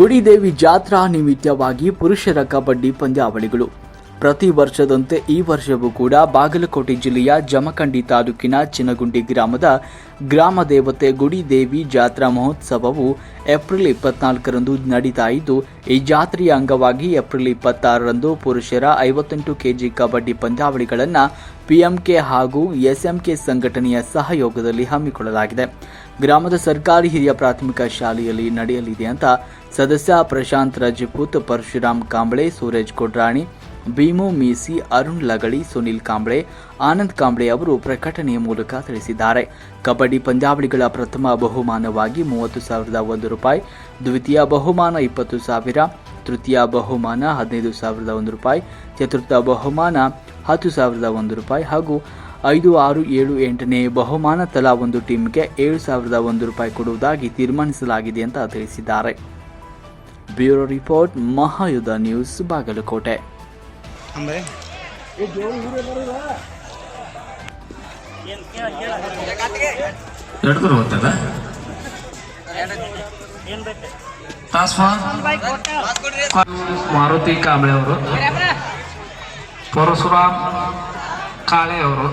ಗುಡಿದೇವಿ ಜಾತ್ರಾ ನಿಮಿತ್ತವಾಗಿ ಪುರುಷರ ಕಬಡ್ಡಿ ಪಂದ್ಯಾವಳಿಗಳು. ಪ್ರತಿ ವರ್ಷದಂತೆ ಈ ವರ್ಷವೂ ಕೂಡ ಬಾಗಲಕೋಟೆ ಜಿಲ್ಲೆಯ ಜಮಖಂಡಿ ತಾಲೂಕಿನ ಚಿನಗುಂಡಿ ಗ್ರಾಮದ ಗ್ರಾಮ ದೇವತೆ ಗುಡಿದೇವಿ ಜಾತ್ರಾ ಮಹೋತ್ಸವವು ಏಪ್ರಿಲ್ ಇಪ್ಪತ್ನಾಲ್ಕರಂದು ನಡೀತಾ ಇದ್ದು, ಈ ಜಾತ್ರೆಯ ಅಂಗವಾಗಿ ಏಪ್ರಿಲ್ ಇಪ್ಪತ್ತಾರರಂದು ಪುರುಷರ ಐವತ್ತೆಂಟು ಕೆಜಿ ಕಬಡ್ಡಿ ಪಂದ್ಯಾವಳಿಗಳನ್ನು ಪಿಎಂಕೆ ಹಾಗೂ ಎಸ್ಎಂಕೆ ಸಂಘಟನೆಯ ಸಹಯೋಗದಲ್ಲಿ ಹಮ್ಮಿಕೊಳ್ಳಲಾಗಿದೆ. ಗ್ರಾಮದ ಸರ್ಕಾರಿ ಹಿರಿಯ ಪ್ರಾಥಮಿಕ ಶಾಲೆಯಲ್ಲಿ ನಡೆಯಲಿದೆ ಅಂತ ಸದಸ್ಯ ಪ್ರಶಾಂತ್ ರಜಪೂತ್, ಪರಶುರಾಮ್ ಕಾಂಬಳೆ, ಸೂರಜ್ ಕೊಡ್ರಾಣಿ ಭೀಮು, ಮೀಸಿ, ಅರುಣ್, ಲಗಳಿ, ಸುನಿಲ್ ಕಾಂಬ್ಳೆ, ಆನಂದ್ ಕಾಂಬ್ಳೆ ಅವರು ಪ್ರಕಟಣೆಯ ಮೂಲಕ ತಿಳಿಸಿದ್ದಾರೆ. ಕಬಡ್ಡಿ ಪಂದ್ಯಾವಳಿಗಳ ಪ್ರಥಮ ಬಹುಮಾನವಾಗಿ ಮೂವತ್ತು ಸಾವಿರದ ಒಂದು ರೂಪಾಯಿ, ದ್ವಿತೀಯ ಬಹುಮಾನ ಇಪ್ಪತ್ತು ಸಾವಿರ, ತೃತೀಯ ಬಹುಮಾನ ಹದಿನೈದು ಸಾವಿರದ ಒಂದು ರೂಪಾಯಿ, ಚತುರ್ಥ ಬಹುಮಾನ ಹತ್ತು ಸಾವಿರದ ಒಂದು ರೂಪಾಯಿ ಹಾಗೂ ಐದು, ಆರು, ಏಳು, ಎಂಟನೇ ಬಹುಮಾನ ತಲಾ ಒಂದು ಟೀಮ್ಗೆ ಏಳು ಸಾವಿರದ ಒಂದು ರೂಪಾಯಿ ಕೊಡುವುದಾಗಿ ತೀರ್ಮಾನಿಸಲಾಗಿದೆ ಅಂತ ತಿಳಿಸಿದ್ದಾರೆ. Bureau report, Mahayudha news, Bagalkot. Ambe ಎರಡು ಬರ್ತದ ತಾಸ್ವಾನ್ ಮಾರುತಿ ಕಾಂಬಳೆ ಅವರು ಪರಶುರಾಮ್ ಕಾಳೆ ಅವರು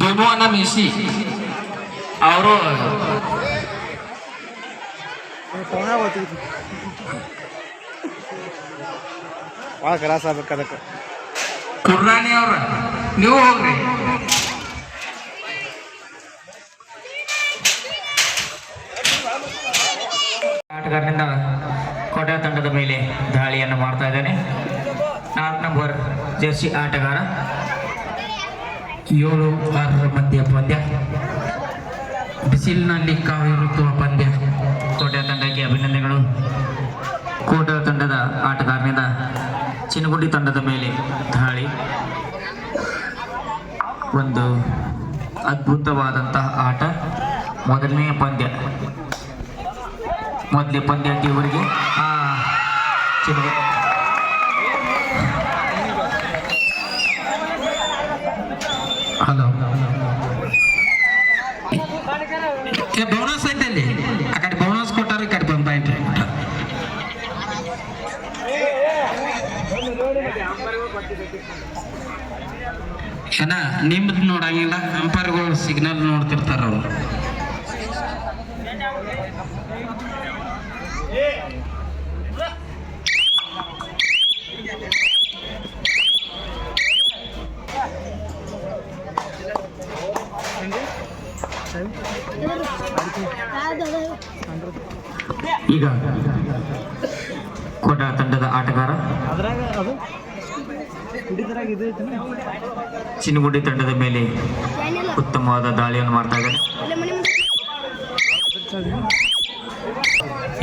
ಭೀಮವನ್ನ ಮೀಸಿ ಅವರು ಭಾಳ ಕರಾಸ ಆಗ್ಬೇಕು ಅದಕ್ಕೆ. ಕುರ್ರಾಣಿ ಅವ್ರ ನೀವು ಹೋಗ್ರಿ. ಆಟಗಾರನಿಂದ ಕೋಟೆ ತಂಡದ ಮೇಲೆ ದಾಳಿಯನ್ನು ಮಾಡ್ತಾ ಇದ್ದಾನೆ. ನಾಲ್ಕು ನಂಬರ್ ಜರ್ಸಿ ಆಟಗಾರ. ಏಳು ಆರರ ಮಧ್ಯ ಪಂದ್ಯ. ಬಿಸಿಲಿನಲ್ಲಿ ಕಾವಿರುತ್ತುವ ಪಂದ್ಯ? ಕೋಟೆ ತಂಡಕ್ಕೆ ಅಭಿನಂದನೆಗಳು. ಕೋಟೆ ತಂಡದ ಆಟಗಾರನಿಂದ ಚಿನಗುಡಿ ತಂಡದ ಮೇಲೆ ದಾಳಿ ಒಂದು ಅದ್ಭುತವಾದಂತಹ ಆಟ. ಮೊದಲನೆಯ ಪಂದ್ಯ. ಮೊದಲೇ ಪಂದ್ಯಕ್ಕೆ ಇವರಿಗೆ ಆ ಬೋನಸ್ ಐತೆ ಅಲ್ಲಿ. ಆ ಕಡೆ ಬೋನಸ್ ఇక్కడ ಈ ಕಡೆ ಬಂದ ಐತೆ. ಏನ, ನಿಮ್ದು ನೋಡಂಗಿಲ್ಲ? ಅಂಪೈರ್ಗಳು ಸಿಗ್ನಲ್ ನೋಡ್ತಿರ್ತಾರ ಅವರು. ಈಗ ಕೋಟ ತಂಡದ ಆಟಗಾರ ಚಿನ್ನಗುಡ್ಡಿ ತಂಡದ ಮೇಲೆ ಉತ್ತಮವಾದ ದಾಳಿಯನ್ನು ಮಾಡ್ತಾ ಇದ್ದಾರೆ.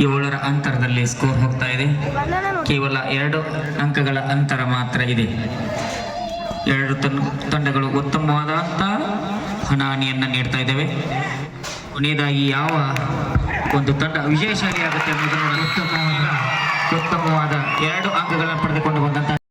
ಏಳರ ಅಂತರದಲ್ಲಿ ಸ್ಕೋರ್ ಹೋಗ್ತಾ ಇದೆ. ಕೇವಲ ಎರಡು ಅಂಕಗಳ ಅಂತರ ಮಾತ್ರ ಇದೆ. ಎರಡು ತಂಡಗಳು ಉತ್ತಮವಾದಂಥ ಹಣಹಾನಿಯನ್ನು ನೀಡ್ತಾ ಇದ್ದೇವೆ. ಕೊನೆಯದಾಗಿ ಯಾವ ಒಂದು ತಂಡ ವಿಜಯಶಾಲಿ ಆಗುತ್ತೆ ಅನ್ನೋದನ್ನು ಉತ್ತಮವಾದ ಉತ್ತಮವಾದ ಎರಡು ಅಂಕಗಳನ್ನು ಪಡೆದುಕೊಂಡು